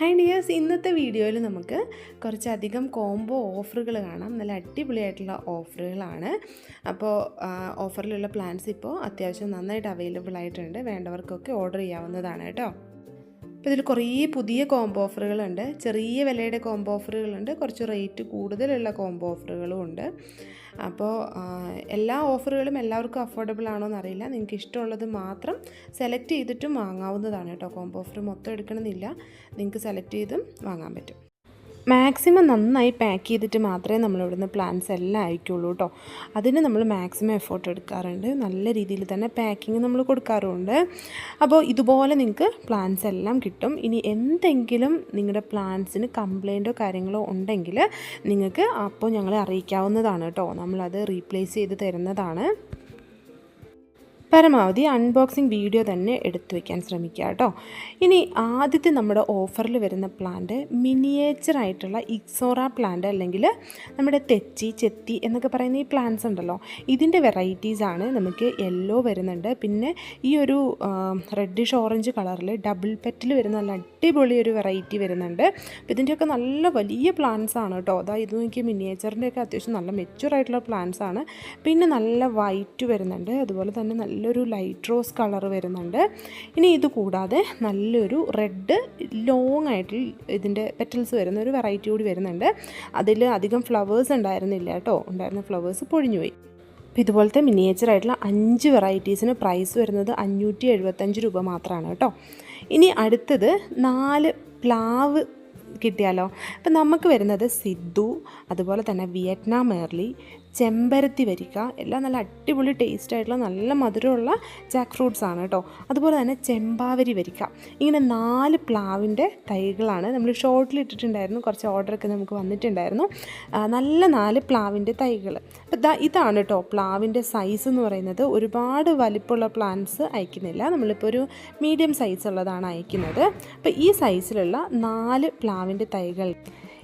Hi dears ഇന്നത്തെ വീഡിയോയിൽ നമുക്ക് കുറച്ചധികം കോംബോ ഓഫറുകൾ കാണാം. നല്ല അടിപൊളിയായിട്ടുള്ള ഓഫറുകളാണ് അപ്പോൾ ഓഫറിലുള്ള പ്ലാൻസ് ഇപ്പോൾ അത്യാവശ്യം നന്നായിട്ട് അവൈലബിൾ ആയിട്ടുണ്ട്. വേണ്ടവർക്കൊക്കെ ഓർഡർ ചെയ്യാവുന്നതാണ് കേട്ടോ. അപ്പോൾ ഇതിൽ കുറേ പുതിയ കോംബോ ഓഫറുകളുണ്ട് ചെറിയ വിലയുടെ കോംബോ ഓഫറുകളുണ്ട് കുറച്ച് റേറ്റ് കൂടുതലുള്ള കോംബോ ഓഫറുകളും ഉണ്ട്. അപ്പോൾ എല്ലാ ഓഫറുകളും എല്ലാവർക്കും അഫോർഡബിൾ ആണോ എന്നറിയില്ല. നിങ്ങൾക്ക് ഇഷ്ടമുള്ളത് മാത്രം സെലക്ട് ചെയ്തിട്ടും വാങ്ങാവുന്നതാണ് കേട്ടോ. കോംബോ ഓഫർ മൊത്തം എടുക്കണമെന്നില്ല. നിങ്ങൾക്ക് സെലക്ട് ചെയ്തും വാങ്ങാൻ പറ്റും. മാക്സിമം നന്നായി പാക്ക് ചെയ്തിട്ട് മാത്രമേ നമ്മൾ ഇവിടുന്ന് പ്ലാൻസ് എല്ലാം അയക്കുള്ളൂ കേട്ടോ. അതിന് നമ്മൾ മാക്സിമം എഫേർട്ട് എടുക്കാറുണ്ട്. നല്ല രീതിയിൽ തന്നെ പാക്കിങ് നമ്മൾ കൊടുക്കാറുണ്ട് അപ്പോൾ ഇതുപോലെ നിങ്ങൾക്ക് പ്ലാൻസ് എല്ലാം കിട്ടും. ഇനി എന്തെങ്കിലും നിങ്ങളുടെ പ്ലാൻസിന് കംപ്ലൈന്റോ കാര്യങ്ങളോ ഉണ്ടെങ്കിൽ നിങ്ങൾക്ക് അപ്പോൾ ഞങ്ങളെ അറിയിക്കാവുന്നതാണ് കേട്ടോ. നമ്മളത് റീപ്ലേസ് ചെയ്ത് തരുന്നതാണ്. പരമാവധി അൺബോക്സിങ് വീഡിയോ തന്നെ എടുത്തു വയ്ക്കാൻ ശ്രമിക്കുക കേട്ടോ. ഇനി ആദ്യത്തെ നമ്മുടെ ഓഫറിൽ വരുന്ന പ്ലാന്റ് മിനിയേച്ചർ ആയിട്ടുള്ള ഇക്സോറ പ്ലാന്റ് അല്ലെങ്കിൽ നമ്മുടെ തെച്ചി ചെത്തി എന്നൊക്കെ പറയുന്ന ഈ പ്ലാന്റ്സ് ഉണ്ടല്ലോ. ഇതിന്റെ വെറൈറ്റീസാണ് നമുക്ക് യെല്ലോ വരുന്നുണ്ട്. പിന്നെ ഈ ഒരു റെഡിഷ് ഓറഞ്ച് കളറിൽ ഡബിൾ പെറ്റിൽ വരുന്ന നല്ല അടിപൊളി ഒരു വെറൈറ്റി വരുന്നുണ്ട്. അപ്പോൾ ഇതിന്റെയൊക്കെ നല്ല വലിയ പ്ലാന്റ്സ് ആണ് കേട്ടോ. അതാ ഇത് നോക്കിയ മിനിയേച്ചറിന്റെയൊക്കെ അത്യാവശ്യം നല്ല മെച്യൂർ ആയിട്ടുള്ള പ്ലാന്റ്സ് ആണ്. പിന്നെ നല്ല വൈറ്റ് വരുന്നുണ്ട്. അതുപോലെ തന്നെ നല്ലൊരു ലൈറ്റ് റോസ് കളർ വരുന്നുണ്ട്. ഇനി ഇത് കൂടാതെ നല്ലൊരു റെഡ് ലോങ് ആയിട്ട് ഇതിന്റെ പെറ്റൽസ് വരുന്ന ഒരു വെറൈറ്റി കൂടി വരുന്നുണ്ട്. അതിൽ അധികം ഫ്ലവേഴ്സ് ഉണ്ടായിരുന്നില്ല കേട്ടോ. ഉണ്ടായിരുന്ന ഫ്ലവേഴ്സ് പൊഴിഞ്ഞുപോയി. അപ്പോൾ ഇതുപോലത്തെ മിനിയേച്ചർ ആയിട്ടുള്ള അഞ്ച് വെറൈറ്റീസിന് പ്രൈസ് വരുന്നത് അഞ്ഞൂറ്റി എഴുപത്തഞ്ച് രൂപ മാത്രമാണ് കേട്ടോ. ഇനി അടുത്തത് നാല് പ്ലാവ് കിട്ടിയാലോ? അപ്പം നമുക്ക് വരുന്നത് സിദ്ധു അതുപോലെ തന്നെ വിയറ്റ്നാം മേർലി ചെമ്പരത്തി വരിക്ക എല്ലാം നല്ല അടിപൊളി ടേസ്റ്റ് ആയിട്ടുള്ള നല്ല മധുരമുള്ള ജാക്ക് ഫ്രൂട്ട്സ് ആണ് കേട്ടോ അതുപോലെ തന്നെ ചെമ്പാവരി വരിക്ക ഇങ്ങനെ നാല് പ്ലാവിന്റെ തൈകളാണ് നമ്മൾ ഷോർട്ടിൽ ഇട്ടിട്ടുണ്ടായിരുന്നു. കുറച്ച് ഓർഡറൊക്കെ നമുക്ക് വന്നിട്ടുണ്ടായിരുന്നു. നല്ല നാല് പ്ലാവിന്റെ തൈകൾ. അപ്പോൾ ഇതാ ഇതാണ് കേട്ടോ പ്ലാവിന്റെ സൈസ് എന്ന് പറയുന്നത്. ഒരുപാട് വലിപ്പമുള്ള പ്ലാന്റ്സ് അയക്കുന്നില്ല. നമ്മളിപ്പോൾ ഒരു മീഡിയം സൈസ് ഉള്ളതാണ് അയക്കുന്നത്. അപ്പോൾ ഈ സൈസിലുള്ള നാല് പ്ലാവിന്റെ തൈകൾ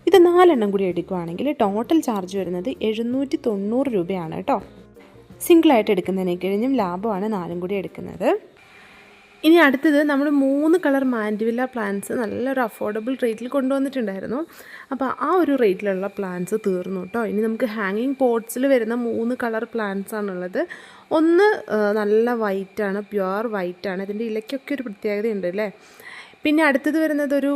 ഇത് നാലെണ്ണം കൂടി എടുക്കുകയാണെങ്കിൽ ടോട്ടൽ ചാർജ് വരുന്നത് എഴുന്നൂറ്റി തൊണ്ണൂറ് രൂപയാണ് കേട്ടോ. സിംഗിളായിട്ട് എടുക്കുന്നതിനെ കഴിഞ്ഞും ലാഭമാണ് നാലും കൂടി എടുക്കുന്നത്. ഇനി അടുത്തത് നമ്മൾ മൂന്ന് കളർ മാൻഡിവില്ല പ്ലാന്റ്സ് നല്ലൊരു അഫോർഡബിൾ റേറ്റിൽ കൊണ്ടുവന്നിട്ടുണ്ടായിരുന്നു. അപ്പോൾ ആ ഒരു റേറ്റിലുള്ള പ്ലാന്റ്സ് തീർന്നു കേട്ടോ. ഇനി നമുക്ക് ഹാങ്ങിങ് പോട്ട്സിൽ വരുന്ന മൂന്ന് കളർ പ്ലാന്റ്സ് ആണുള്ളത്. ഒന്ന് നല്ല വൈറ്റാണ് പ്യുവർ വൈറ്റാണ് ഇതിന്റെ ഇലയ്ക്കൊക്കെ ഒരു പ്രത്യേകതയുണ്ട് അല്ലേ? പിന്നെ അടുത്തത് വരുന്നത് ഒരു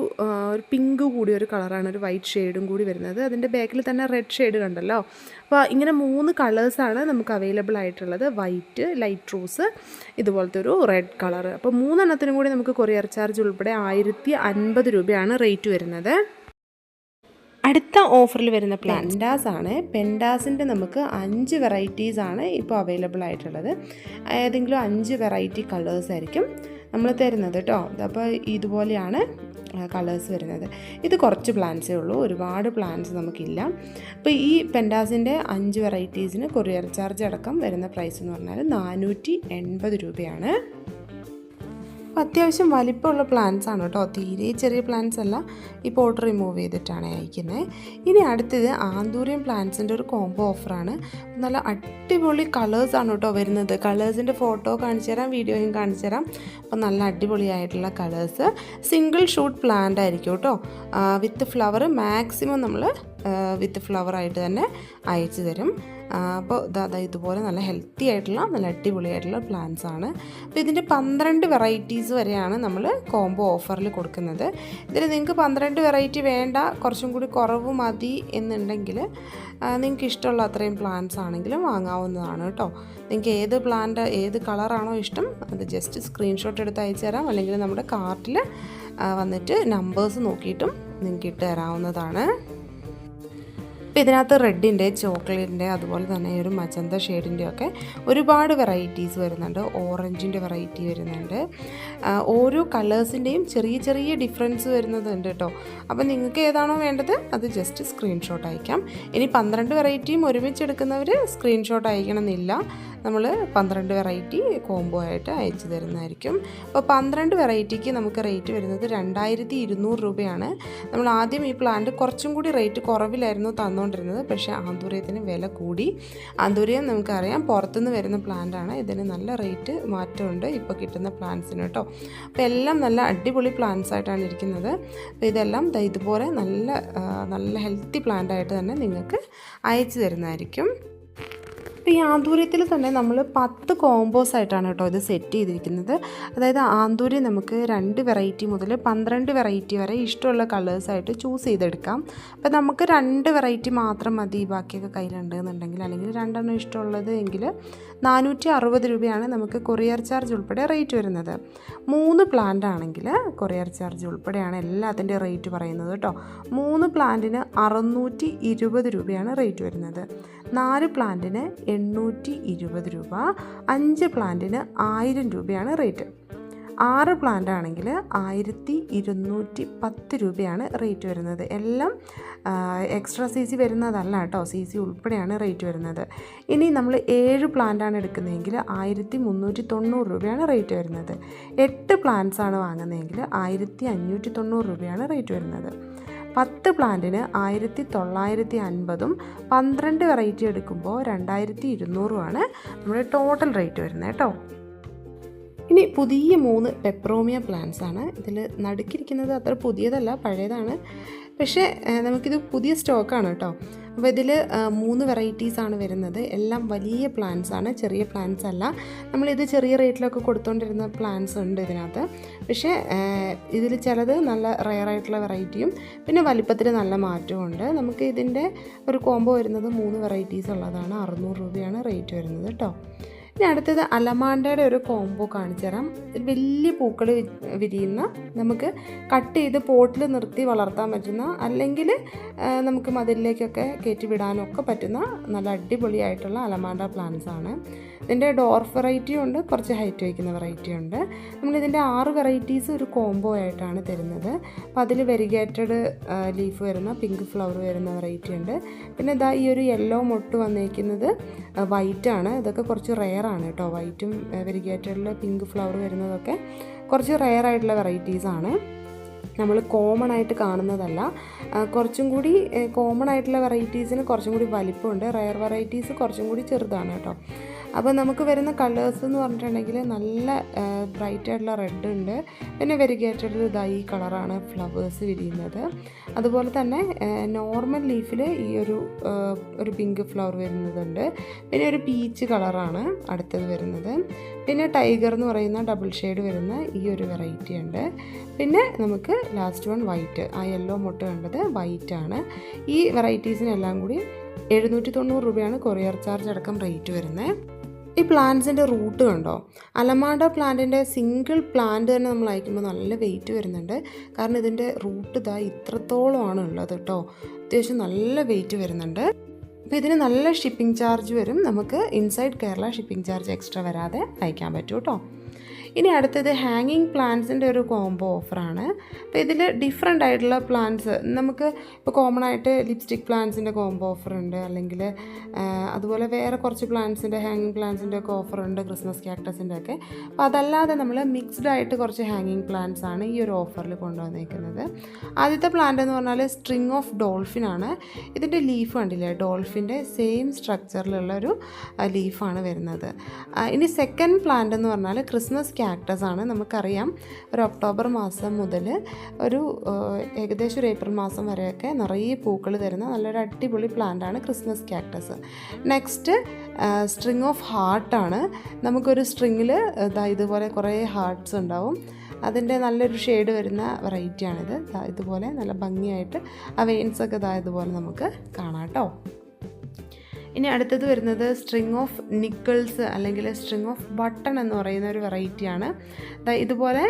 ഒരു പിങ്ക് കൂടി ഒരു കളറാണ് ഒരു വൈറ്റ് ഷെയ്ഡും കൂടി വരുന്നത്. അതിന്റെ ബാക്കിൽ തന്നെ റെഡ് ഷെയ്ഡ് കണ്ടല്ലോ. അപ്പോൾ ഇങ്ങനെ മൂന്ന് കളേഴ്സാണ് നമുക്ക് അവൈലബിൾ ആയിട്ടുള്ളത്. വൈറ്റ് ലൈറ്റ് റോസ് ഇതുപോലത്തെ ഒരു റെഡ് കളർ. അപ്പോൾ മൂന്നെണ്ണത്തിനും കൂടി നമുക്ക് കൊറിയർ ചാർജ് ഉൾപ്പെടെ ആയിരത്തി അൻപത് രൂപയാണ് റേറ്റ് വരുന്നത്. അടുത്ത ഓഫറിൽ വരുന്ന പെൻഡാസ് ആണ്. പെൻഡാസിന്റെ നമുക്ക് അഞ്ച് വെറൈറ്റീസ് ആണ് ഇപ്പോൾ അവൈലബിൾ ആയിട്ടുള്ളത്. ഏതെങ്കിലും അഞ്ച് വെറൈറ്റി കളേഴ്സ് ആയിരിക്കും. നമ്മൾ തരുന്നത് കേട്ടോ അപ്പോൾ ഇതുപോലെയാണ് കളേഴ്സ് വരുന്നത്. ഇത് കുറച്ച് പ്ലാന്റ്സേ ഉള്ളൂ. ഒരുപാട് പ്ലാന്റ്സ് നമുക്കില്ല. അപ്പോൾ ഈ പെൻഡാസിന്റെ അഞ്ച് വെറൈറ്റീസിന് കൊറിയർ ചാർജ് അടക്കം വരുന്ന പ്രൈസ് എന്ന് പറഞ്ഞാൽ നാനൂറ്റി രൂപയാണ്. അപ്പോൾ അത്യാവശ്യം വലിപ്പമുള്ള പ്ലാന്റ്സ് ആണ് കേട്ടോ. തീരെ ചെറിയ പ്ലാന്റ്സ് അല്ല. ഈ പോട്ട് റിമൂവ് ചെയ്തിട്ടാണ് അയക്കുന്നത്. ഇനി അടുത്തത് ആന്തൂരിയം പ്ലാന്റ്സിന്റെ ഒരു കോംബോ ഓഫറാണ് നല്ല അടിപൊളി കളേഴ്സ് ആണ് കേട്ടോ വരുന്നത്. കളേഴ്സിന്റെ ഫോട്ടോ കാണിച്ചു തരാം വീഡിയോയും കാണിച്ചു തരാം. അപ്പോൾ നല്ല അടിപൊളിയായിട്ടുള്ള കളേഴ്സ് സിംഗിൾ ഷൂട്ട് പ്ലാന്റ് ആയിരിക്കും കേട്ടോ. വിത്ത് ഫ്ലവർ മാക്സിമം നമ്മൾ വിത്ത് ഫ്ലവർ ആയിട്ട് തന്നെ അയച്ചു തരും. അപ്പോൾ അതായത് ഇതുപോലെ നല്ല ഹെൽത്തി ആയിട്ടുള്ള നല്ല അടിപൊളിയായിട്ടുള്ള പ്ലാന്റ്സ് ആണ്. അപ്പോൾ ഇതിന്റെ പന്ത്രണ്ട് വെറൈറ്റീസ് വരെയാണ് നമ്മൾ കോംബോ ഓഫറിൽ കൊടുക്കുന്നത്. ഇതിൽ നിങ്ങൾക്ക് പന്ത്രണ്ട് വെറൈറ്റി വേണ്ട കുറച്ചും കൂടി കുറവ് മതി എന്നുണ്ടെങ്കിൽ നിങ്ങൾക്ക് ഇഷ്ടമുള്ള അത്രയും പ്ലാന്റ്സ് ആണെങ്കിലും വാങ്ങാവുന്നതാണ് കേട്ടോ. നിങ്ങൾക്ക് ഏത് പ്ലാന്റ് ഏത് കളറാണോ ഇഷ്ടം അത് ജസ്റ്റ് സ്ക്രീൻഷോട്ട് എടുത്ത് അയച്ചു തരാം. അല്ലെങ്കിൽ നമ്മുടെ കാർട്ടിൽ വന്നിട്ട് നമ്പേഴ്സ് നോക്കിയിട്ടും നിങ്ങൾക്ക് ഇട്ട് തരാവുന്നതാണ്. അപ്പോൾ ഇതിനകത്ത് റെഡിന്റെ ചോക്ലേറ്റിന്റെ അതുപോലെ തന്നെ ഒരു മജന്ത ഷെയ്ഡിന്റെ ഒക്കെ ഒരുപാട് വെറൈറ്റീസ് വരുന്നുണ്ട്. ഓറഞ്ചിന്റെ വെറൈറ്റി വരുന്നുണ്ട്. ഓരോ കളേഴ്സിന്റെയും ചെറിയ ചെറിയ ഡിഫറൻസ് വരുന്നതുണ്ട് കേട്ടോ. അപ്പോൾ നിങ്ങൾക്ക് ഏതാണോ വേണ്ടത് അത് ജസ്റ്റ് സ്ക്രീൻഷോട്ട് അയക്കാം. ഇനി പന്ത്രണ്ട് വെറൈറ്റിയും ഒരുമിച്ച് എടുക്കുന്നവർ സ്ക്രീൻഷോട്ട് അയക്കണം എന്നില്ല നമ്മൾ പന്ത്രണ്ട് വെറൈറ്റി കോംബോ ആയിട്ട് അയച്ചു തരുന്നതായിരിക്കും. അപ്പോൾ പന്ത്രണ്ട് വെറൈറ്റിക്ക് നമുക്ക് റേറ്റ് വരുന്നത് രണ്ടായിരത്തി ഇരുന്നൂറ് രൂപയാണ്. നമ്മൾ ആദ്യം ഈ പ്ലാന്റ് കുറച്ചും കൂടി റേറ്റ് കുറവിലായിരുന്നു തന്നുകൊണ്ടിരുന്നത് പക്ഷേ ആന്തൂര്യത്തിന് വില കൂടി. ആന്തൂര്യം നമുക്കറിയാം പുറത്തുനിന്ന് വരുന്ന പ്ലാന്റാണ് ഇതിന് നല്ല റേറ്റ് മാറ്റമുണ്ട് ഇപ്പോൾ കിട്ടുന്ന പ്ലാന്റ്സിന് കേട്ടോ. അപ്പോൾ എല്ലാം നല്ല അടിപൊളി പ്ലാന്റ്സ് ആയിട്ടാണ് ഇരിക്കുന്നത്. അപ്പോൾ ഇതെല്ലാം ഇതുപോലെ നല്ല നല്ല ഹെൽത്തി പ്ലാന്റ് ആയിട്ട് തന്നെ നിങ്ങൾക്ക് അയച്ചു തരുന്നതായിരിക്കും. അപ്പോൾ ഈ ആന്തൂര്യത്തിൽ തന്നെ നമ്മൾ പത്ത് കോംബോസ് ആയിട്ടാണ് കേട്ടോ ഇത് സെറ്റ് ചെയ്തിരിക്കുന്നത്. അതായത് ആന്തൂര്യം നമുക്ക് രണ്ട് വെറൈറ്റി മുതൽ പന്ത്രണ്ട് വെറൈറ്റി വരെ ഇഷ്ടമുള്ള കളേഴ്സായിട്ട് ചൂസ് ചെയ്തെടുക്കാം. അപ്പോൾ നമുക്ക് രണ്ട് വെറൈറ്റി മാത്രം മതി ബാക്കിയൊക്കെ കയ്യിലുണ്ടെന്നുണ്ടെങ്കിൽ അല്ലെങ്കിൽ രണ്ടെണ്ണം ഇഷ്ടമുള്ളത് എങ്കിൽ നാനൂറ്റി അറുപത് രൂപയാണ് നമുക്ക് കൊറിയർ ചാർജ് ഉൾപ്പെടെ റേറ്റ് വരുന്നത്. മൂന്ന് പ്ലാന്റ് ആണെങ്കിൽ കൊറിയർ ചാർജ് ഉൾപ്പെടെയാണ് എല്ലാത്തിന്റെ റേറ്റ് പറയുന്നത് കേട്ടോ. മൂന്ന് പ്ലാന്റിന് അറുന്നൂറ്റി ഇരുപത് രൂപയാണ് റേറ്റ് വരുന്നത്. നാല് പ്ലാന്റിന് എണ്ണൂറ്റി ഇരുപത് രൂപ. അഞ്ച് പ്ലാന്റിന് ആയിരം രൂപയാണ് റേറ്റ്. ആറ് പ്ലാന്റ് ആണെങ്കിൽ ആയിരത്തി ഇരുന്നൂറ്റി പത്ത് രൂപയാണ് റേറ്റ് വരുന്നത്. എല്ലാം എക്സ്ട്രാ സി സി വരുന്നതല്ല കേട്ടോ. സി സി ഉൾപ്പെടെയാണ് റേറ്റ് വരുന്നത്. ഇനി നമ്മൾ ഏഴ് പ്ലാന്റ് ആണ് എടുക്കുന്നതെങ്കിൽ ആയിരത്തി മുന്നൂറ്റി തൊണ്ണൂറ് രൂപയാണ് റേറ്റ് വരുന്നത്. എട്ട് പ്ലാന്റ്സ് ആണ് വാങ്ങുന്നതെങ്കിൽ ആയിരത്തി അഞ്ഞൂറ്റി തൊണ്ണൂറ് രൂപയാണ് റേറ്റ് വരുന്നത്. പത്ത് പ്ലാന്റിന് ആയിരത്തി തൊള്ളായിരത്തി അൻപതും പന്ത്രണ്ട് വെറൈറ്റി എടുക്കുമ്പോൾ രണ്ടായിരത്തി ഇരുന്നൂറുമാണ് നമ്മുടെ ടോട്ടൽ റേറ്റ് വരുന്നത് കേട്ടോ. ഇനി പുതിയ മൂന്ന് പെപ്രോമിയ പ്ലാന്റ്സ് ആണ്. ഇതിൽ നടുക്കിരിക്കുന്നത് അത്ര പുതിയതല്ല പഴയതാണ്. പക്ഷേ നമുക്കിത് പുതിയ സ്റ്റോക്കാണ് കേട്ടോ. അപ്പോൾ ഇതിൽ മൂന്ന് വെറൈറ്റീസ് ആണ് വരുന്നത്. എല്ലാം വലിയ പ്ലാന്റ്സ് ആണ് ചെറിയ പ്ലാന്റ്സ് അല്ല. നമ്മളിത് ചെറിയ റേറ്റിലൊക്കെ കൊടുത്തുകൊണ്ടിരുന്ന പ്ലാന്റ്സ് ഉണ്ട് ഇതിനകത്ത്. പക്ഷേ ഇതിൽ ചിലത് നല്ല റയർ ആയിട്ടുള്ള വെറൈറ്റിയും പിന്നെ വലിപ്പത്തിൽ നല്ല മാറ്റവും ഉണ്ട്. നമുക്ക് ഇതിന്റെ ഒരു കോംബോ വരുന്നത് മൂന്ന് വെറൈറ്റീസ് ഉള്ളതാണ്. അറുന്നൂറ് രൂപയാണ് റേറ്റ് വരുന്നത് കേട്ടോ. ഇനി അടുത്തത് അലമാണ്ടയുടെ ഒരു കോംബോ കാണിച്ചു തരാം. വലിയ പൂക്കൾ വിരിയുന്ന നമുക്ക് കട്ട് ചെയ്ത് പോട്ടിൽ നിർത്തി വളർത്താൻ പറ്റുന്ന അല്ലെങ്കിൽ നമുക്ക് മതിലിലേക്കൊക്കെ കയറ്റി വിടാനൊക്കെ പറ്റുന്ന നല്ല അടിപൊളിയായിട്ടുള്ള അലമാണ്ട പ്ലാന്റ്സ് ആണ്. ഇതിന്റെ ഡോർഫ് വെറൈറ്റി ഉണ്ട് കുറച്ച് ഹൈറ്റ് വയ്ക്കുന്ന വെറൈറ്റി ഉണ്ട്. നമ്മളിതിന്റെ ആറ് വെറൈറ്റീസ് ഒരു കോംബോ ആയിട്ടാണ് തരുന്നത്. അപ്പോൾ അതിൽ വെരിഗേറ്റഡ് ലീഫ് വരുന്ന പിങ്ക് ഫ്ലവർ വരുന്ന വെറൈറ്റി ഉണ്ട്. പിന്നെ ഇതാ ഈ ഒരു യെല്ലോ മൊട്ട് വന്നേക്കുന്നത് വൈറ്റ് ആണ്. ഇതൊക്കെ കുറച്ച് റെയർ ആണ് കേട്ടോ. വൈറ്റും വെരിഗേറ്റഡിൽ പിങ്ക് ഫ്ലവർ വരുന്നതൊക്കെ കുറച്ച് റെയർ ആയിട്ടുള്ള വെറൈറ്റീസ് ആണ് നമ്മൾ കോമൺ ആയിട്ട് കാണുന്നതല്ല. കുറച്ചും കൂടി കോമൺ ആയിട്ടുള്ള വെറൈറ്റീസിന് കുറച്ചും കൂടി വലിപ്പമുണ്ട്. റയർ വെറൈറ്റീസ് കുറച്ചും കൂടി ചെറുതാണ് കേട്ടോ. അപ്പോൾ നമുക്ക് വരുന്ന കളേഴ്സ് എന്ന് പറഞ്ഞിട്ടുണ്ടെങ്കിൽ നല്ല ബ്രൈറ്റ് ആയിട്ടുള്ള റെഡ് ഉണ്ട്. പിന്നെ വെരിഗേറ്റഡ് ഇതാ ഈ കളറാണ് ഫ്ലവേഴ്സ് വിരിയുന്നത്. അതുപോലെ തന്നെ നോർമൽ ലീഫിൽ ഈ ഒരു ഒരു പിങ്ക് ഫ്ലവർ വരുന്നതുണ്ട്. പിന്നെ ഒരു പീച്ച് കളറാണ് അടുത്തത് വരുന്നത്. പിന്നെ ടൈഗർ എന്ന് പറയുന്ന ഡബിൾ ഷെയ്ഡ് വരുന്ന ഈ ഒരു വെറൈറ്റി ഉണ്ട്. പിന്നെ നമുക്ക് ലാസ്റ്റ് വൺ വൈറ്റ് ആ യെല്ലോ മുട്ട കണ്ടത് വൈറ്റ് ആണ്. ഈ വെറൈറ്റീസിനെല്ലാം കൂടി എഴുന്നൂറ്റി തൊണ്ണൂറ് രൂപയാണ് കൊറിയർ ചാർജ് അടക്കം റേറ്റ് വരുന്നത്. ഈ പ്ലാന്റ്സിന്റെ റൂട്ട് കണ്ടോ? അലമാണ്ട പ്ലാന്റിന്റെ സിംഗിൾ പ്ലാന്റ് തന്നെ നമ്മൾ അയക്കുമ്പോൾ നല്ല വെയിറ്റ് വരുന്നുണ്ട്. കാരണം ഇതിന്റെ റൂട്ട് ഇതാ ഇത്രത്തോളമാണ് ഉള്ളത് കേട്ടോ അത്യാവശ്യം നല്ല വെയിറ്റ് വരുന്നുണ്ട്. അപ്പോൾ ഇതിന് നല്ല ഷിപ്പിംഗ് ചാർജ് വരും. നമുക്ക് inside Kerala shipping charge extra വരാതെ അയക്കാൻ പറ്റും കേട്ടോ ഇനി അടുത്തത് ഹാങ്ങിങ് പ്ലാന്റ്സിന്റെ ഒരു കോംബോ ഓഫറാണ് അപ്പോൾ ഇതിൽ ഡിഫറെന്റ് ആയിട്ടുള്ള പ്ലാന്റ്സ് നമുക്ക് ഇപ്പോൾ കോമൺ ആയിട്ട് ലിപ്സ്റ്റിക് പ്ലാന്റ്സിന്റെ കോംബോ ഓഫർ ഉണ്ട്. അല്ലെങ്കിൽ അതുപോലെ വേറെ കുറച്ച് പ്ലാന്റ്സിന്റെ ഹാങ്ങിങ് പ്ലാന്റ്സിന്റെ ഒക്കെ ഓഫർ ഉണ്ട് ക്രിസ്മസ് ക്യാക്ടസിന്റെ ഒക്കെ. അപ്പോൾ അതല്ലാതെ നമ്മൾ മിക്സ്ഡ് ആയിട്ട് കുറച്ച് ഹാങ്ങിങ് പ്ലാന്റ്സ് ആണ് ഈ ഒരു ഓഫറിൽ കൊണ്ടുവന്നേക്കുന്നത്. ആദ്യത്തെ പ്ലാന്റ് എന്ന് പറഞ്ഞാൽ സ്ട്രിങ് ഓഫ് ഡോൾഫിൻ ആണ്. ഇതിന്റെ ലീഫ് കണ്ടില്ലേ? ഡോൾഫിന്റെ സെയിം സ്ട്രക്ചറിലുള്ള ഒരു ലീഫാണ് വരുന്നത്. ഇനി സെക്കൻഡ് പ്ലാന്റ് എന്ന് പറഞ്ഞാൽ ക്രിസ്മസ് ക്യാക്ടസ് ആണ്. നമുക്കറിയാം ഒരു ഒക്ടോബർ മാസം മുതൽ ഒരു ഏകദേശം ഒരു ഏപ്രിൽ മാസം വരെയൊക്കെ നിറയെ പൂക്കൾ തരുന്ന നല്ലൊരു അടിപൊളി പ്ലാന്റാണ് Christmas cactus next string of ഹാർട്ടാണ് നമുക്കൊരു സ്ട്രിങ്ങിൽ ഇതാ ഇതുപോലെ കുറേ ഹാർട്ട്സ് ഉണ്ടാവും. അതിന്റെ നല്ലൊരു ഷെയ്ഡ് വരുന്ന വെറൈറ്റിയാണിത് ഇതുപോലെ നല്ല ഭംഗിയായിട്ട് ആ വെയിൻസൊക്കെ ഇതായതുപോലെ നമുക്ക് കാണാം കേട്ടോ ഇനി അടുത്തത് വരുന്നത് സ്ട്രിങ് ഓഫ് നിക്കിൾസ് അല്ലെങ്കിൽ സ്ട്രിങ് ഓഫ് ബട്ടൺ എന്ന് പറയുന്ന ഒരു വെറൈറ്റിയാണ് ഇതുപോലെ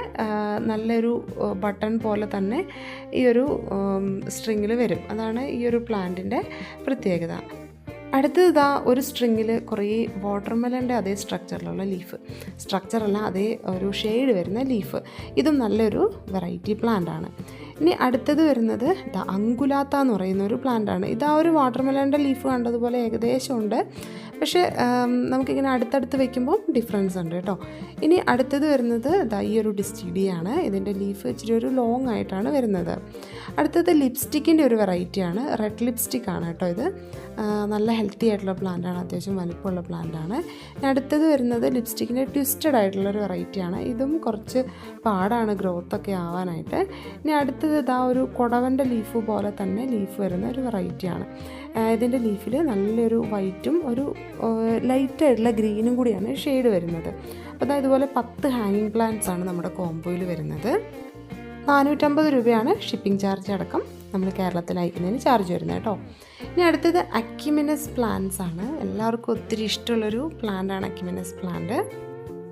നല്ലൊരു ബട്ടൺ പോലെ തന്നെ ഈ ഒരു സ്ട്രിങ്ങിൽ വരും. അതാണ് ഈ ഒരു പ്ലാന്റിന്റെ പ്രത്യേകത. അടുത്തത് ഇതാ ഒരു സ്ട്രിങ്ങിൽ കുറേ വാട്ടർമെലന്റെ അതേ സ്ട്രക്ചറിലുള്ള ലീഫ് സ്ട്രക്ചറല്ല അതേ ഒരു ഷെയ്ഡ് വരുന്ന ലീഫ് ഇതും നല്ലൊരു വെറൈറ്റി പ്ലാന്റ് ആണ്. ഇനി അടുത്തത് വരുന്നത് ദ അങ്കുലാത്ത എന്ന് പറയുന്ന ഒരു പ്ലാന്റ് ആണ്. ഇത് ആ ഒരു വാട്ടർമെലന്റെ ലീഫ് കണ്ടതുപോലെ ഏകദേശം ഉണ്ട്. പക്ഷേ നമുക്കിങ്ങനെ അടുത്തടുത്ത് വെക്കുമ്പോൾ ഡിഫറൻസ് ഉണ്ട് കേട്ടോ. ഇനി അടുത്തത് വരുന്നത് ഇതാ ഈ ഒരു ഡിസ്റ്റിഡിയാണ് ഇതിന്റെ ലീഫ് ഇച്ചിരി ഒരു ലോങ് ആയിട്ടാണ് വരുന്നത്. അടുത്തത് ലിപ്സ്റ്റിക്കിന്റെ ഒരു വെറൈറ്റിയാണ് റെഡ് ലിപ്സ്റ്റിക്കാണ് കേട്ടോ ഇത്. നല്ല ഹെൽത്തി ആയിട്ടുള്ള പ്ലാന്റാണ് അത്യാവശ്യം വലിപ്പമുള്ള പ്ലാന്റാണ് അടുത്തത് വരുന്നത് ലിപ്സ്റ്റിക്കിന്റെ ട്വിസ്റ്റഡ് ആയിട്ടുള്ള ഒരു വെറൈറ്റിയാണ് ഇതും കുറച്ച് പാടാണ് ഗ്രോത്ത് ഒക്കെ ആവാനായിട്ട്. ഇനി അടുത്തത് ഇതാ ഒരു കുടവന്റെ ലീഫ് പോലെ തന്നെ ലീഫ് വരുന്ന ഒരു വെറൈറ്റിയാണ് ഇതിന്റെ ലീഫിൽ നല്ലൊരു വൈറ്റും ഒരു ലൈറ്റായിട്ടുള്ള ഗ്രീനും കൂടിയാണ് ഷെയ്ഡ് വരുന്നത്. അപ്പോൾ അതായത് ഇതുപോലെ പത്ത് ഹാങ്ങിങ് പ്ലാന്റ്സ് ആണ് നമ്മുടെ കോംബോയിൽ വരുന്നത്. നാനൂറ്റമ്പത് രൂപയാണ് ഷിപ്പിംഗ് ചാർജ് അടക്കം. നമ്മൾ കേരളത്തിൽ അയക്കുന്നതിന് ചാർജ് വരുന്നത് കേട്ടോ. ഇനി അടുത്തത് അക്യുമിനസ് പ്ലാന്റ്സ് ആണ്. എല്ലാവർക്കും ഒത്തിരി ഇഷ്ടമുള്ളൊരു പ്ലാന്റ് ആണ് അക്യുമിനസ് പ്ലാന്റ്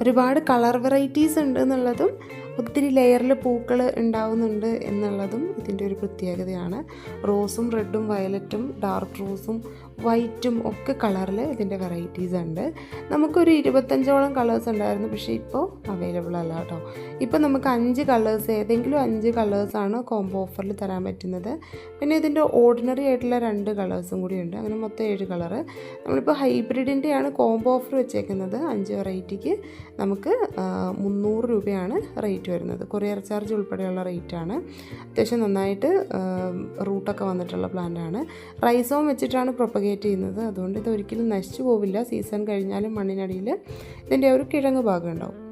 ഒരുപാട് കളർ വെറൈറ്റീസ് ഉണ്ട് എന്നുള്ളതും ഒത്തിരി ലെയറിൽ പൂക്കൾ ഉണ്ടാവുന്നുണ്ട് എന്നുള്ളതും ഇതിന്റെ ഒരു പ്രത്യേകതയാണ്. റോസും റെഡും വയലറ്റും ഡാർക്ക് റോസും വൈറ്റും ഒക്കെ കളറിൽ ഇതിന്റെ വെറൈറ്റീസ് ഉണ്ട്. നമുക്കൊരു ഇരുപത്തഞ്ചോളം കളേഴ്സ് ഉണ്ടായിരുന്നു പക്ഷേ ഇപ്പോൾ അവൈലബിൾ അല്ല കേട്ടോ. ഇപ്പോൾ നമുക്ക് അഞ്ച് കളേഴ്സ് ഏതെങ്കിലും അഞ്ച് കളേഴ്സാണ് കോംബോ ഓഫറിൽ തരാൻ പറ്റുന്നത്. പിന്നെ ഇതിന്റെ ഓർഡിനറി ആയിട്ടുള്ള രണ്ട് കളേഴ്സും കൂടി ഉണ്ട്. അങ്ങനെ മൊത്തം ഏഴ് കളറ് നമ്മളിപ്പോൾ ഹൈബ്രിഡിന്റെയാണ് കോംബോ ഓഫർ വെച്ചേക്കുന്നത്. അഞ്ച് വെറൈറ്റിക്ക് നമുക്ക് മുന്നൂറ് രൂപയാണ് റേറ്റ് വരുന്നത്. കൊറിയർ ചാർജ് ഉൾപ്പെടെയുള്ള റേറ്റാണ് അത്യാവശ്യം നന്നായിട്ട് റൂട്ടൊക്കെ വന്നിട്ടുള്ള പ്ലാന്റാണ് റൈസോം വെച്ചിട്ടാണ് പ്രൊപ്പഗേറ്റ് ചെയ്യുന്നത്. അതുകൊണ്ട് ഇത് ഒരിക്കലും നശിച്ചു പോവില്ല. സീസൺ കഴിഞ്ഞാലും മണ്ണിനടിയിൽ ഇതിന്റെ ഒരു കിഴങ്ങ് ഭാഗം ഉണ്ടാവും.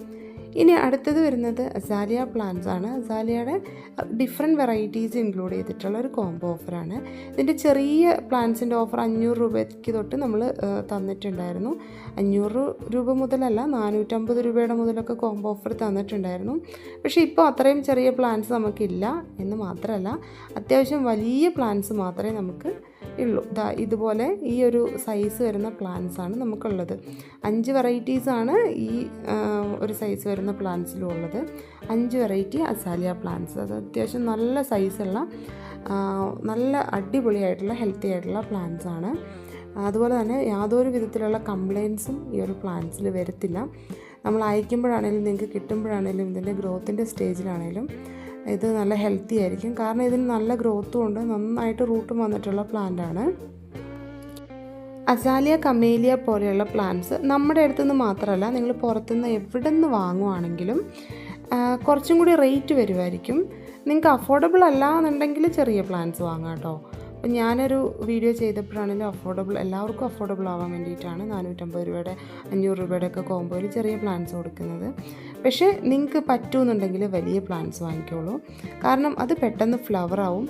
ഇനി അടുത്തത് വരുന്നത് അസാലിയ പ്ലാന്റ്സ് ആണ്. അസാലിയയുടെ ഡിഫറെന്റ് വെറൈറ്റീസ് ഇൻക്ലൂഡ് ചെയ്തിട്ടുള്ള ഒരു കോംബോ ഓഫറാണ് ഇതിന്റെ ചെറിയ പ്ലാന്റ്സിന്റെ ഓഫർ അഞ്ഞൂറ് രൂപയ്ക്ക് തൊട്ട് നമ്മൾ തന്നിട്ടുണ്ടായിരുന്നു. അഞ്ഞൂറ് രൂപ മുതലല്ല നാനൂറ്റമ്പത് രൂപയുടെ മുതലൊക്കെ കോംബോ ഓഫർ തന്നിട്ടുണ്ടായിരുന്നു. പക്ഷേ ഇപ്പോൾ അത്രയും ചെറിയ പ്ലാന്റ്സ് നമുക്കില്ല എന്ന് മാത്രമല്ല അത്യാവശ്യം വലിയ പ്ലാന്റ്സ് മാത്രമേ നമുക്ക് ഉള്ളൂ. ദാ ഇതുപോലെ ഈ ഒരു സൈസ് വരുന്ന പ്ലാന്റ്സ് ആണ് നമുക്കുള്ളത്. അഞ്ച് വെറൈറ്റീസാണ് ഈ ഒരു സൈസ് വരുന്ന പ്ലാന്റ്സിലും ഉള്ളത്. അഞ്ച് വെറൈറ്റി അസാലിയ പ്ലാന്റ്സ് അത് അത്യാവശ്യം നല്ല സൈസുള്ള നല്ല അടിപൊളിയായിട്ടുള്ള ഹെൽത്തി ആയിട്ടുള്ള പ്ലാന്റ്സ് ആണ്. അതുപോലെ തന്നെ യാതൊരു വിധത്തിലുള്ള കംപ്ലയിൻസും ഈ ഒരു പ്ലാന്റ്സിൽ വരത്തില്ല. നമ്മൾ അയക്കുമ്പോഴാണേലും നിങ്ങൾക്ക് കിട്ടുമ്പോഴാണേലും ഇതിന്റെ ഗ്രോത്തിന്റെ സ്റ്റേജിലാണേലും ഇത് നല്ല ഹെൽത്തി ആയിരിക്കും. കാരണം ഇതിന് നല്ല ഗ്രോത്തും ഉണ്ട്. നന്നായിട്ട് റൂട്ടും വന്നിട്ടുള്ള പ്ലാന്റ് ആണ്. അസാലിയ കമേലിയ പോലെയുള്ള പ്ലാന്റ്സ് നമ്മുടെ അടുത്തുനിന്ന് മാത്രമല്ല നിങ്ങൾ പുറത്തുനിന്ന് എവിടെ നിന്ന് വാങ്ങുവാണെങ്കിലും കുറച്ചും കൂടി റേറ്റ് വരുമായിരിക്കും നിങ്ങൾക്ക് അഫോർഡബിൾ അല്ല എന്നുണ്ടെങ്കിൽ ചെറിയ പ്ലാന്റ്സ് വാങ്ങാം കേട്ടോ. അപ്പം ഞാനൊരു വീഡിയോ ചെയ്തപ്പോഴാണെങ്കിലും അഫോർഡബിൾ എല്ലാവർക്കും അഫോർഡബിൾ ആവാൻ വേണ്ടിയിട്ടാണ് നാനൂറ്റമ്പത് രൂപയുടെ അഞ്ഞൂറ് രൂപയുടെ ഒക്കെ കോമ്പോയിൽ ചെറിയ പ്ലാൻസ് കൊടുക്കുന്നത്. പക്ഷേ നിങ്ങൾക്ക് പറ്റുമെന്നുണ്ടെങ്കിൽ വലിയ പ്ലാൻസ് വാങ്ങിക്കോളൂ. കാരണം അത് പെട്ടെന്ന് ഫ്ലവർ ആവും.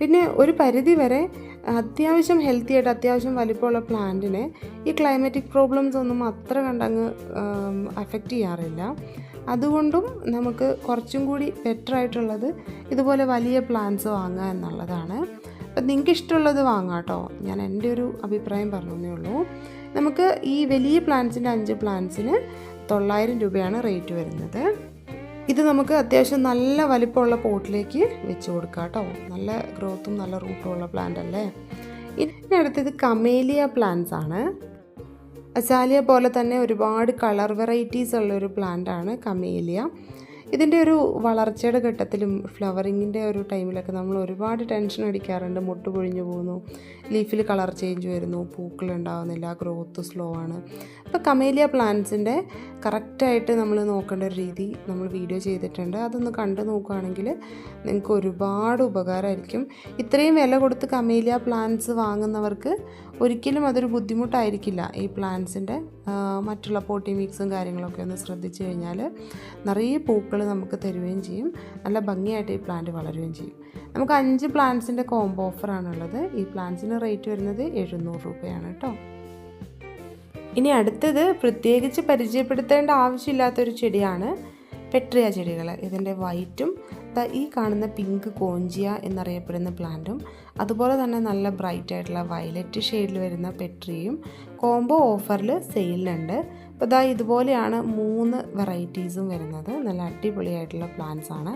പിന്നെ ഒരു പരിധി വരെ അത്യാവശ്യം ഹെൽത്തി ആയിട്ട് അത്യാവശ്യം വലിപ്പമുള്ള പ്ലാന്റിനെ ഈ ക്ലൈമാറ്റിക് പ്രോബ്ലംസ് ഒന്നും അത്ര കണ്ടങ്ങ് അഫക്റ്റ് ചെയ്യാറില്ല. അതുകൊണ്ടും നമുക്ക് കുറച്ചും കൂടി ബെറ്റർ ആയിട്ടുള്ളത് ഇതുപോലെ വലിയ പ്ലാന്റ്സ് വാങ്ങുക എന്നുള്ളതാണ്. അപ്പം നിങ്ങൾക്ക് ഇഷ്ടമുള്ളത് വാങ്ങാം കേട്ടോ. ഞാൻ എന്റെ ഒരു അഭിപ്രായം പറഞ്ഞേ ഉള്ളൂ. നമുക്ക് ഈ വലിയ പ്ലാന്റ്സിന്റെ അഞ്ച് പ്ലാന്റ്സിന് തൊള്ളായിരം രൂപയാണ് റേറ്റ് വരുന്നത്. ഇത് നമുക്ക് അത്യാവശ്യം നല്ല വലിപ്പമുള്ള പോട്ടിലേക്ക് വെച്ച് കൊടുക്കാം കേട്ടോ. നല്ല ഗ്രോത്തും നല്ല റൂട്ടും ഉള്ള പ്ലാന്റ് അല്ലേ? ഇതിന്റെ അടുത്തത് കമേലിയ പ്ലാന്റ്സ് ആണ്. അസാലിയ പോലെ തന്നെ ഒരുപാട് കളർ വെറൈറ്റീസ് ഉള്ള ഒരു പ്ലാന്റ് ആണ് കമേലിയ. ഇതിന്റെ ഒരു വളർച്ചയുടെ ഘട്ടത്തിലും ഫ്ലവറിങ്ങിന്റെ ഒരു ടൈമിലൊക്കെ നമ്മൾ ഒരുപാട് ടെൻഷൻ അടിക്കാറുണ്ട്. മുട്ട് പൊഴിഞ്ഞു പോകുന്നു ലീഫിൽ കളർ ചേഞ്ച് വരുന്നു പൂക്കൾ ഉണ്ടാകുന്നില്ല ഗ്രോത്ത് സ്ലോ ആണ്. അപ്പോൾ കമേലിയ പ്ലാന്റ്സിന്റെ കറക്റ്റായിട്ട് നമ്മൾ നോക്കേണ്ട ഒരു രീതി നമ്മൾ വീഡിയോ ചെയ്തിട്ടുണ്ട്. അതൊന്ന് കണ്ടു നോക്കുകയാണെങ്കിൽ നിങ്ങൾക്ക് ഒരുപാട് ഉപകാരമായിരിക്കും. ഇത്രയും വില കൊടുത്ത് കമേലിയ പ്ലാന്റ്സ് വാങ്ങുന്നവർക്ക് ഒരിക്കലും അതൊരു ബുദ്ധിമുട്ടായിരിക്കില്ല. ഈ പ്ലാന്റ്സിന്റെ മറ്റുള്ള പോട്ടി മിക്സും കാര്യങ്ങളൊക്കെ ഒന്ന് ശ്രദ്ധിച്ചു കഴിഞ്ഞാൽ നിറയെ പൂക്കൾ നമുക്ക് തരുകയും ചെയ്യും. നല്ല ഭംഗിയായിട്ട് ഈ പ്ലാന്റ് വളരുകയും ചെയ്യും. നമുക്ക് അഞ്ച് പ്ലാന്റ്സിന്റെ കോംബോ ഓഫറാണുള്ളത് ഈ പ്ലാന്റ്സിന് റേറ്റ് വരുന്നത് എഴുന്നൂറ് രൂപയാണ് കേട്ടോ. ഇനി അടുത്തത് പ്രത്യേകിച്ച് പരിചയപ്പെടുത്തേണ്ട ആവശ്യമില്ലാത്തൊരു ചെടിയാണ് പെട്രിയ ചെടികൾ. ഇതിന്റെ വൈറ്റും ഈ കാണുന്ന പിങ്ക് കോഞ്ചിയ എന്നറിയപ്പെടുന്ന പ്ലാന്റും അതുപോലെ തന്നെ നല്ല ബ്രൈറ്റ് ആയിട്ടുള്ള വയലറ്റ് ഷെയ്ഡിൽ വരുന്ന പെട്രിയും കോംബോ ഓഫറിൽ സെയിലിനുണ്ട് അപ്പോൾ ഇതാ ഇതുപോലെയാണ് മൂന്ന് വെറൈറ്റീസും വരുന്നത്. നല്ല അടിപൊളിയായിട്ടുള്ള പ്ലാന്റ്സ് ആണ്.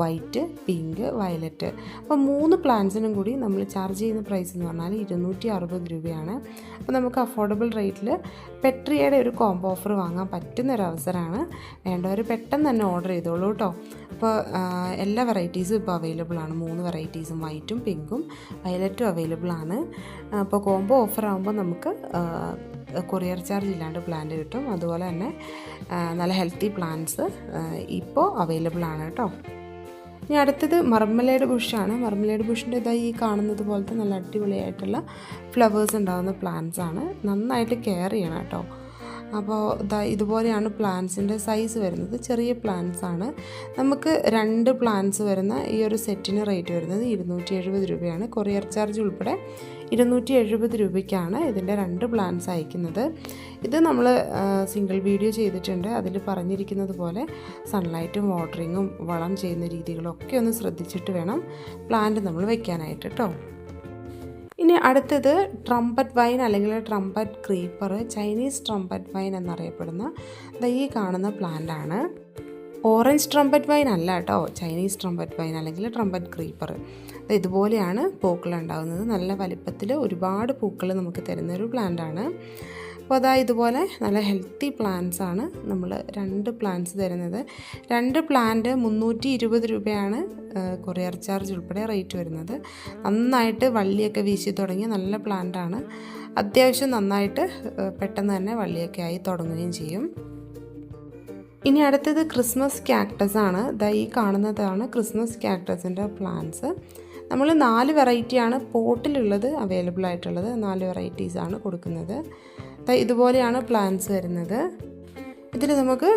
വൈറ്റ് പിങ്ക് വയലറ്റ് അപ്പോൾ മൂന്ന് പ്ലാന്റ്സിനും കൂടി നമ്മൾ ചാർജ് ചെയ്യുന്ന പ്രൈസ് എന്ന് പറഞ്ഞാൽ ഇരുന്നൂറ്റി അറുപത് രൂപയാണ്. അപ്പോൾ നമുക്ക് അഫോർഡബിൾ റേറ്റിൽ പെട്രിയയുടെ ഒരു കോംബോ ഓഫർ വാങ്ങാൻ പറ്റുന്ന ഒരു അവസരമാണ് വേണ്ടവർ പെട്ടെന്ന് തന്നെ ഓർഡർ ചെയ്തോളൂ കേട്ടോ. അപ്പോൾ എല്ലാ വെറൈറ്റീസും ഇപ്പോൾ അവൈലബിൾ ആണ്. മൂന്ന് വെറൈറ്റീസും വൈറ്റും പിങ്കും വയലറ്റും അവൈലബിൾ ആണ്. അപ്പോൾ കോംബോ ഓഫർ ആകുമ്പോൾ നമുക്ക് കൊറിയർ ചാർജ് ഇല്ലാണ്ട് പ്ലാന്റ് കിട്ടും. അതുപോലെ തന്നെ നല്ല ഹെൽത്തി പ്ലാന്റ്സ് ഇപ്പോൾ അവൈലബിൾ ആണ് കേട്ടോ. ഇനി അടുത്തത് മർമലേഡ് ബുഷാണ് മർമലേഡ് ബുഷിന്റെ ഇതായി ഈ കാണുന്നത് പോലത്തെ നല്ല അടിപൊളിയായിട്ടുള്ള ഫ്ലവേഴ്സ് ഉണ്ടാകുന്ന പ്ലാന്റ്സ് ആണ്. നന്നായിട്ട് കെയർ ചെയ്യണം കേട്ടോ. അപ്പോൾ ഇതാ ഇതുപോലെയാണ് പ്ലാന്റ്സിന്റെ സൈസ് വരുന്നത്. ചെറിയ പ്ലാന്റ്സ് ആണ്. നമുക്ക് രണ്ട് പ്ലാന്റ്സ് വരുന്ന ഈ ഒരു സെറ്റിന് റേറ്റ് വരുന്നത് ഇരുന്നൂറ്റി എഴുപത് രൂപയാണ്. കൊറിയർ ചാർജ് ഉൾപ്പെടെ ഇരുന്നൂറ്റി എഴുപത് രൂപയ്ക്കാണ് ഇതിന്റെ രണ്ട് പ്ലാൻസ് അയക്കുന്നത്. ഇത് നമ്മൾ സിംഗിൾ വീഡിയോ ചെയ്തിട്ടുണ്ട്. അതിൽ പറഞ്ഞിരിക്കുന്നത് പോലെ സൺലൈറ്റും വാട്ടറിങ്ങും വളം ചെയ്യുന്ന രീതികളൊക്കെ ഒന്ന് ശ്രദ്ധിച്ചിട്ട് വേണം പ്ലാന്റ് നമ്മൾ വെക്കാനായിട്ട് കേട്ടോ ഇനി അടുത്തത് ട്രംപറ്റ് വൈൻ അല്ലെങ്കിൽ trumpet creeper Chinese trumpet vine എന്നറിയപ്പെടുന്ന ഈ കാണുന്ന പ്ലാന്റാണ് ഓറഞ്ച് ട്രംപറ്റ് വൈൻ അല്ല കേട്ടോ ചൈനീസ് ട്രംപറ്റ് വൈൻ അല്ലെങ്കിൽ ട്രംപറ്റ് ക്രീപ്പർ ഇതുപോലെയാണ് പൂക്കൾ ഉണ്ടാകുന്നത് നല്ല വലിപ്പത്തിൽ ഒരുപാട് പൂക്കൾ നമുക്ക് തരുന്ന ഒരു പ്ലാന്റ് ആണ് അപ്പോൾ അതാ ഇതുപോലെ നല്ല ഹെൽത്തി പ്ലാന്റ്സ് ആണ് നമ്മൾ രണ്ട് പ്ലാന്റ്സ് തരുന്നത്. രണ്ട് പ്ലാന്റ് മുന്നൂറ്റി ഇരുപത് രൂപയാണ് കൊറിയർ ചാർജ് ഉൾപ്പെടെ റേറ്റ് വരുന്നത്. നന്നായിട്ട് വള്ളിയൊക്കെ വീശി തുടങ്ങി നല്ല പ്ലാന്റ് ആണ്. അത്യാവശ്യം നന്നായിട്ട് പെട്ടെന്ന് തന്നെ വള്ളിയൊക്കെ ആയി തുടങ്ങുകയും ചെയ്യും. ഇനി അടുത്തത് ക്രിസ്മസ് ക്യാക്ടസ് ആണ്. ദാ ഈ കാണുന്നതാണ് ക്രിസ്മസ് ക്യാക്ടസിന്റെ പ്ലാന്റ്സ്. നമ്മൾ നാല് വെറൈറ്റിയാണ് പോട്ടിലുള്ളത് അവൈലബിൾ ആയിട്ടുള്ളത്. നാല് വെറൈറ്റീസ് ആണ് കൊടുക്കുന്നത്. ഇതുപോലെയാണ് പ്ലാന്റ്സ് വരുന്നത്. ഇതിൽ നമുക്ക്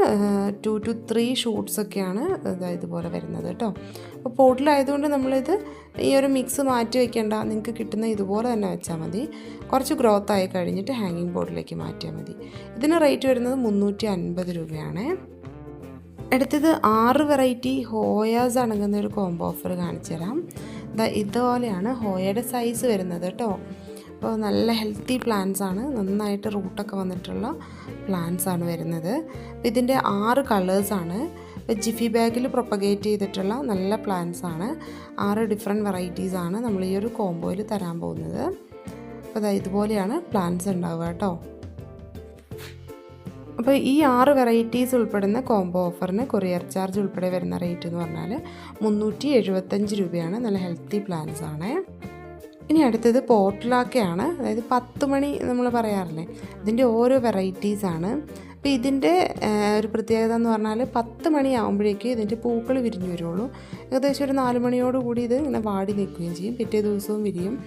ടു ടു ത്രീ ഷൂട്ട്സ് ഒക്കെയാണ് ഇതാ ഇതുപോലെ വരുന്നത് കേട്ടോ. അപ്പോൾ പോട്ടിലായതുകൊണ്ട് നമ്മളിത് ഈ ഒരു മിക്സ് മാറ്റി വെക്കേണ്ട. നിങ്ങൾക്ക് കിട്ടുന്ന ഇതുപോലെ തന്നെ വെച്ചാൽ മതി. കുറച്ച് ഗ്രോത്ത് ആയി കഴിഞ്ഞിട്ട് ഹാങ്ങിങ് ബോർഡിലേക്ക് മാറ്റിയാൽ മതി. ഇതിന് റേറ്റ് വരുന്നത് മുന്നൂറ്റി അൻപത് രൂപയാണ്. അടുത്തത് ആറ് വെറൈറ്റി ഹോയാസ് അടങ്ങുന്ന ഒരു കോംബോ ഓഫർ കാണിച്ചു തരാം ഇതുപോലെയാണ് ഹോയയുടെ സൈസ് വരുന്നത് കേട്ടോ. അപ്പോൾ നല്ല ഹെൽത്തി പ്ലാന്റ്സ് ആണ്. നന്നായിട്ട് റൂട്ടൊക്കെ വന്നിട്ടുള്ള പ്ലാന്റ്സ് ആണ് വരുന്നത്. അപ്പോൾ ഇതിന്റെ ആറ് കളേഴ്സാണ് ഇപ്പോൾ ജിഫി ബാഗിൽ പ്രൊപ്പഗേറ്റ് ചെയ്തിട്ടുള്ള നല്ല പ്ലാന്റ്സ് ആണ്. ആറ് ഡിഫറെന്റ് വെറൈറ്റീസ് ആണ് നമ്മൾ ഈ ഒരു കോംബോയിൽ തരാൻ പോകുന്നത്. അപ്പോൾ ഇതുപോലെയാണ് പ്ലാന്റ്സ് ഉണ്ടാവുക കേട്ടോ. അപ്പോൾ ഈ ആറ് വെറൈറ്റീസ് ഉൾപ്പെടുന്ന കോംബോ ഓഫറിന് കൊറിയർ ചാർജ് ഉൾപ്പെടെ വരുന്ന റേറ്റ് എന്ന് പറഞ്ഞാൽ മുന്നൂറ്റി എഴുപത്തഞ്ച് രൂപയാണ്. നല്ല ഹെൽത്തി പ്ലാൻസ് ആണ്. ഇനി അടുത്തത് പോർട്ടിലാക്കയാണ് അതായത് പത്ത് മണി നമ്മൾ പറയാറില്ലേ? ഇതിന്റെ ഓരോ വെറൈറ്റീസ് ആണ്. അപ്പോൾ ഇതിന്റെ ഒരു പ്രത്യേകത എന്ന് പറഞ്ഞാൽ പത്ത് മണിയാകുമ്പോഴേക്ക് ഇതിന്റെ പൂക്കൾ വിരിഞ്ഞു വരുള്ളൂ ഏകദേശം ഒരു നാല് മണിയോടുകൂടി ഇത് ഇങ്ങനെ വാടി നിൽക്കുകയും ചെയ്യും. പിറ്റേ ദിവസവും വിരിയും.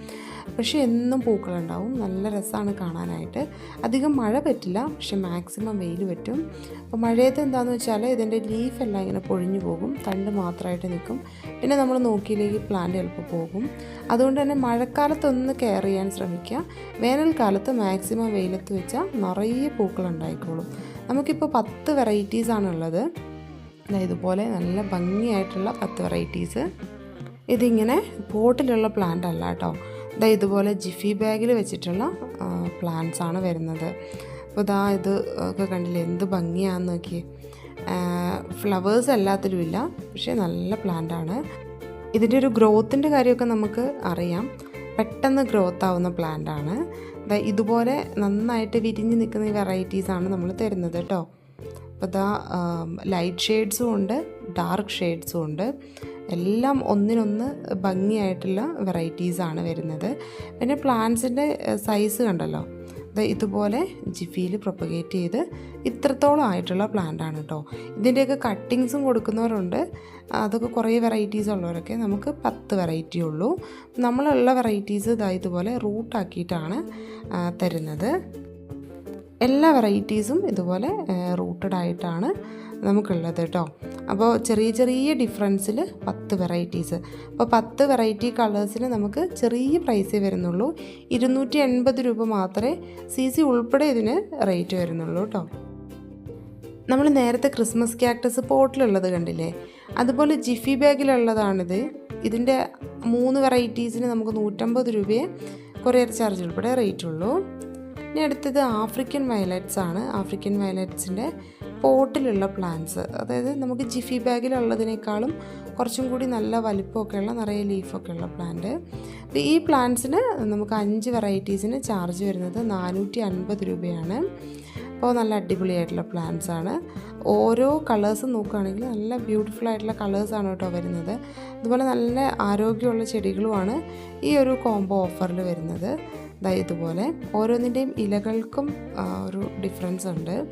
പക്ഷേ എന്നും പൂക്കളുണ്ടാവും. നല്ല രസമാണ് കാണാനായിട്ട്. അധികം മഴ പറ്റില്ല പക്ഷെ മാക്സിമം വെയിൽ പറ്റും. അപ്പോൾ മഴയത്ത് എന്താണെന്ന് വെച്ചാൽ ഇതിന്റെ ലീഫെല്ലാം ഇങ്ങനെ പൊഴിഞ്ഞു പോകും. തണ്ട് മാത്രമായിട്ട് നിൽക്കും. പിന്നെ നമ്മൾ നോക്കിയില്ലെങ്കിൽ പ്ലാന്റ് ചിലപ്പോൾ പോകും. അതുകൊണ്ട് തന്നെ മഴക്കാലത്തൊന്ന് കെയർ ചെയ്യാൻ ശ്രമിക്കുക. വേനൽക്കാലത്ത് മാക്സിമം വെയിലത്ത് വെച്ചാൽ നിറയെ പൂക്കളുണ്ടായിക്കോളും നമുക്കിപ്പോൾ പത്ത് വെറൈറ്റീസാണുള്ളത് ഉള്ളത്. ഇതുപോലെ നല്ല ഭംഗിയായിട്ടുള്ള പത്ത് വെറൈറ്റീസ് ഇതിങ്ങനെ പോട്ടിലുള്ള പ്ലാന്റ് അല്ല കേട്ടോ. ഇതാ ഇതുപോലെ ജിഫി ബാഗിൽ വെച്ചിട്ടുള്ള പ്ലാന്റ്സ് ആണ് വരുന്നത്. അപ്പോൾ ദാ ഇത് ഒക്കെ കണ്ടില്ലേ? എന്ത് ഭംഗിയാന്ന് നോക്കി. ഫ്ലവേഴ്സ് എല്ലാത്തിലും ഇല്ല പക്ഷേ നല്ല പ്ലാന്റ് ആണ്. ഇതിന്റെ ഒരു ഗ്രോത്തിന്റെ കാര്യമൊക്കെ നമുക്ക് അറിയാം. പെട്ടെന്ന് ഗ്രോത്ത് ആവുന്ന പ്ലാന്റ് ആണ്. ദാ ഇതുപോലെ നന്നായിട്ട് വിരിഞ്ഞ് നിൽക്കുന്ന വെറൈറ്റീസാണ് നമ്മൾ തരുന്നത് കേട്ടോ. അപ്പോൾ ദാ ലൈറ്റ് ഷെയ്ഡ്സും ഉണ്ട് ഡാർക്ക് ഷെയ്ഡ്സും ഉണ്ട്. എല്ലാം ഒന്നിനൊന്ന് ഭംഗിയായിട്ടുള്ള വെറൈറ്റീസാണ് വരുന്നത്. പിന്നെ പ്ലാന്റ്സിന്റെ സൈസ് കണ്ടല്ലോ. ഇതുപോലെ ജിഫിയിൽ പ്രൊപ്പഗേറ്റ് ചെയ്ത് ഇത്രത്തോളം ആയിട്ടുള്ള പ്ലാന്റ് ആണ് കേട്ടോ ഇതിന്റെയൊക്കെ കട്ടിങ്സും കൊടുക്കുന്നവരുണ്ട്. അതൊക്കെ കുറേ വെറൈറ്റീസ് ഉള്ളവരൊക്കെ നമുക്ക് പത്ത് വെറൈറ്റി ഉള്ളൂ. നമ്മളുള്ള വെറൈറ്റീസ് ഇതാ ഇതുപോലെ റൂട്ടാക്കിയിട്ടാണ് തരുന്നത്. എല്ലാ വെറൈറ്റീസും ഇതുപോലെ റൂട്ടഡ് ആയിട്ടാണ് നമുക്കുള്ളത് കേട്ടോ. അപ്പോൾ ചെറിയ ചെറിയ ഡിഫറൻസിൽ പത്ത് വെറൈറ്റീസ് അപ്പോൾ പത്ത് വെറൈറ്റി കളേഴ്സിന് നമുക്ക് ചെറിയ പ്രൈസേ വരുന്നുള്ളൂ. ഇരുന്നൂറ്റി എൺപത് രൂപ മാത്രമേ സി സി ഉൾപ്പെടെ ഇതിന് റേറ്റ് വരുന്നുള്ളൂ കേട്ടോ. നമ്മൾ നേരത്തെ ക്രിസ്മസ് ക്യാക്ടസ് പോട്ടിലുള്ളത് കണ്ടില്ലേ? അതുപോലെ ജിഫി ബാഗിലുള്ളതാണിത് ഇതിന്റെ മൂന്ന് വെറൈറ്റീസിന് നമുക്ക് നൂറ്റമ്പത് രൂപയെ കൊറിയർ ചാർജ് ഉൾപ്പെടെ റേറ്റ് ഉള്ളൂ. ഇനി അടുത്തത് ആഫ്രിക്കൻ വയലറ്റ്സ് ആണ്. ആഫ്രിക്കൻ വയലറ്റ്സിന്റെ പോട്ടിലുള്ള പ്ലാന്റ്സ് അതായത് നമുക്ക് ജിഫി ബാഗിലുള്ളതിനേക്കാളും കുറച്ചും കൂടി നല്ല വലിപ്പമൊക്കെയുള്ള നിറയെ ലീഫൊക്കെ ഉള്ള പ്ലാന്റ് അപ്പോൾ ഈ പ്ലാന്റ്സിന് നമുക്ക് അഞ്ച് വെറൈറ്റീസിന് ചാർജ് വരുന്നത് നാനൂറ്റി അൻപത് രൂപയാണ്. അപ്പോൾ നല്ല അടിപൊളിയായിട്ടുള്ള പ്ലാന്റ്സ് ആണ്. ഓരോ കളേഴ്സ് നോക്കുകയാണെങ്കിൽ നല്ല ബ്യൂട്ടിഫുൾ ആയിട്ടുള്ള കളേഴ്സ് ആണ് കേട്ടോ വരുന്നത്. അതുപോലെ നല്ല ആരോഗ്യമുള്ള ചെടികളുമാണ് ഈ ഒരു കോംബോ ഓഫറിൽ വരുന്നത്. ഇതുപോലെ ഓരോന്നിന്റെയും ഇലകൾക്കും ഒരു ഡിഫറൻസ് ഉണ്ട്.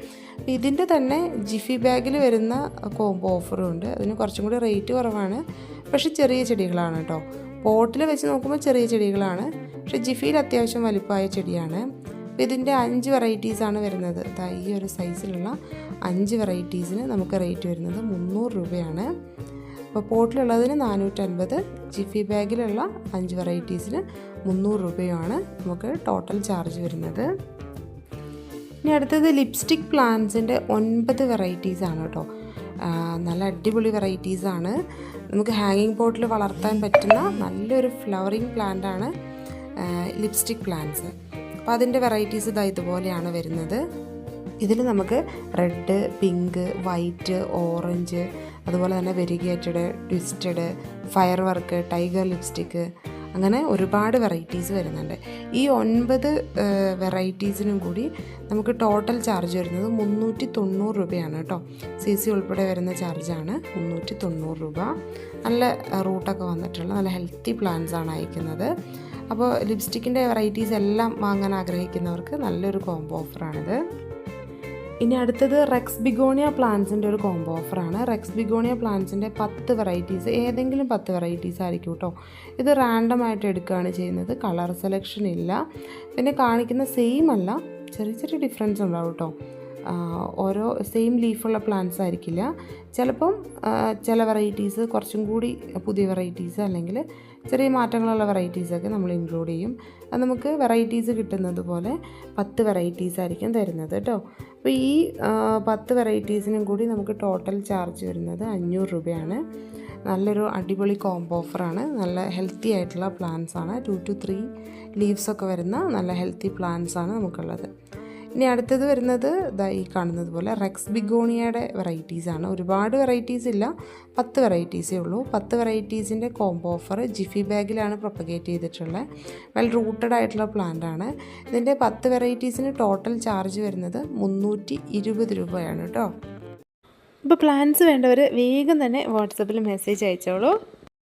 ഇതിന്റെ തന്നെ ജിഫി ബാഗിൽ വരുന്ന കോംബോ ഓഫറും ഉണ്ട്. അതിന് കുറച്ചും കൂടി റേറ്റ് കുറവാണ്. പക്ഷേ ചെറിയ ചെടികളാണ് കേട്ടോ. പോട്ടിൽ വെച്ച് നോക്കുമ്പോൾ ചെറിയ ചെടികളാണ്. പക്ഷേ ജിഫിയിൽ അത്യാവശ്യം വലിപ്പമായ ചെടിയാണ്. ഇതിന്റെ അഞ്ച് വെറൈറ്റീസാണ് വരുന്നത്. ഈ ഒരു സൈസിലുള്ള അഞ്ച് വെറൈറ്റീസിന് നമുക്ക് റേറ്റ് വരുന്നത് മുന്നൂറ് രൂപയാണ്. അപ്പോൾ പോട്ടിലുള്ളതിന് നാനൂറ്റൻപത് ജിഫി ബാഗിലുള്ള അഞ്ച് വെറൈറ്റീസിന് മുന്നൂറ് രൂപയാണ് നമുക്ക് ടോട്ടൽ ചാർജ് വരുന്നത്. ഇനി അടുത്തത് ലിപ്സ്റ്റിക് പ്ലാന്റ്സിന്റെ ഒൻപത് വെറൈറ്റീസ് ആണ് കേട്ടോ നല്ല അടിപൊളി വെറൈറ്റീസ് ആണ്. നമുക്ക് ഹാങ്ങിങ് പോട്ടിൽ വളർത്താൻ പറ്റുന്ന നല്ലൊരു ഫ്ലവറിങ് പ്ലാന്റാണ് ലിപ്സ്റ്റിക് പ്ലാന്റ്സ് അപ്പോൾ അതിന്റെ വെറൈറ്റീസ് ഇതാ ഇതുപോലെയാണ് വരുന്നത്. ഇതിൽ നമുക്ക് റെഡ് പിങ്ക് വൈറ്റ് ഓറഞ്ച് അതുപോലെ തന്നെ variegated twisted firework tiger lipstick അങ്ങനെ ഒരുപാട് വെറൈറ്റീസ് വരുന്നുണ്ട്. ഈ ഒൻപത് വെറൈറ്റീസിനും കൂടി നമുക്ക് ടോട്ടൽ ചാർജ് വരുന്നത് മുന്നൂറ്റി തൊണ്ണൂറ് രൂപയാണ് കേട്ടോ. സി സി ഉൾപ്പെടെ വരുന്ന ചാർജാണ് മുന്നൂറ്റി തൊണ്ണൂറ് രൂപ. നല്ല റൂട്ടൊക്കെ വന്നിട്ടുള്ള നല്ല ഹെൽത്തി പ്ലാൻസ് ആണ് അയക്കുന്നത്. അപ്പോൾ ലിപ്സ്റ്റിക്കിന്റെ വെറൈറ്റീസ് എല്ലാം വാങ്ങാൻ ആഗ്രഹിക്കുന്നവർക്ക് നല്ലൊരു കോംബോ ഓഫറാണിത്. ഇനി അടുത്തത് റെക്സ് ബിഗോണിയ പ്ലാന്റ്സിന്റെ ഒരു കോംബോ ഓഫറാണ് റെക്സ് ബിഗോണിയ പ്ലാന്റ്സിന്റെ പത്ത് വെറൈറ്റീസ് ഏതെങ്കിലും പത്ത് വെറൈറ്റീസ് ആയിരിക്കും കേട്ടോ ഇത് റാൻഡം ആയിട്ട് എടുക്കുകയാണ് ചെയ്യുന്നത്. കളർ സെലക്ഷൻ ഇല്ല. പിന്നെ കാണിക്കുന്ന സെയിം അല്ല ചെറിയ ചെറിയ ഡിഫറൻസ് ഉണ്ടാവും കേട്ടോ ഓരോ സെയിം ലീഫുള്ള പ്ലാന്റ്സ് ആയിരിക്കില്ല. ചിലപ്പം ചില വെറൈറ്റീസ് കുറച്ചും കൂടി പുതിയ വെറൈറ്റീസ് അല്ലെങ്കിൽ ചെറിയ മാറ്റങ്ങളുള്ള വെറൈറ്റീസൊക്കെ നമ്മൾ ഇൻക്ലൂഡ് ചെയ്യും. അത് നമുക്ക് വെറൈറ്റീസ് കിട്ടുന്നത് പോലെ പത്ത് വെറൈറ്റീസ് ആയിരിക്കും തരുന്നത് കേട്ടോ അപ്പോൾ ഈ പത്ത് വെറൈറ്റീസിനും കൂടി നമുക്ക് ടോട്ടൽ ചാർജ് വരുന്നത് അഞ്ഞൂറ് രൂപയാണ്. നല്ലൊരു അടിപൊളി കോംബോ ഓഫറാണ് നല്ല ഹെൽത്തി ആയിട്ടുള്ള പ്ലാന്റ്സാണ് ടു ടു ത്രീ ലീവ്സൊക്കെ വരുന്ന നല്ല ഹെൽത്തി പ്ലാന്റ്സാണ് നമുക്കുള്ളത്. ഇനി അടുത്തത് വരുന്നത് ഈ കാണുന്നത് പോലെ റെക്സ് ബിഗോണിയയുടെ വെറൈറ്റീസാണ് ഒരുപാട് വെറൈറ്റീസ് ഇല്ല. പത്ത് വെറൈറ്റീസേ ഉള്ളൂ. പത്ത് വെറൈറ്റീസിന്റെ കോംബോ ഓഫർ ജിഫി ബാഗിലാണ് പ്രൊപ്പഗേറ്റ് ചെയ്തിട്ടുള്ളത് വെൽ റൂട്ടഡ് ആയിട്ടുള്ള പ്ലാന്റ് ആണ്. ഇതിന്റെ പത്ത് വെറൈറ്റീസിന് ടോട്ടൽ ചാർജ് വരുന്നത് മുന്നൂറ്റി ഇരുപത് രൂപയാണ് കേട്ടോ. അപ്പോൾ പ്ലാൻസ് വേണ്ടവർ വേഗം തന്നെ വാട്സപ്പിൽ മെസ്സേജ് അയച്ചോളൂ.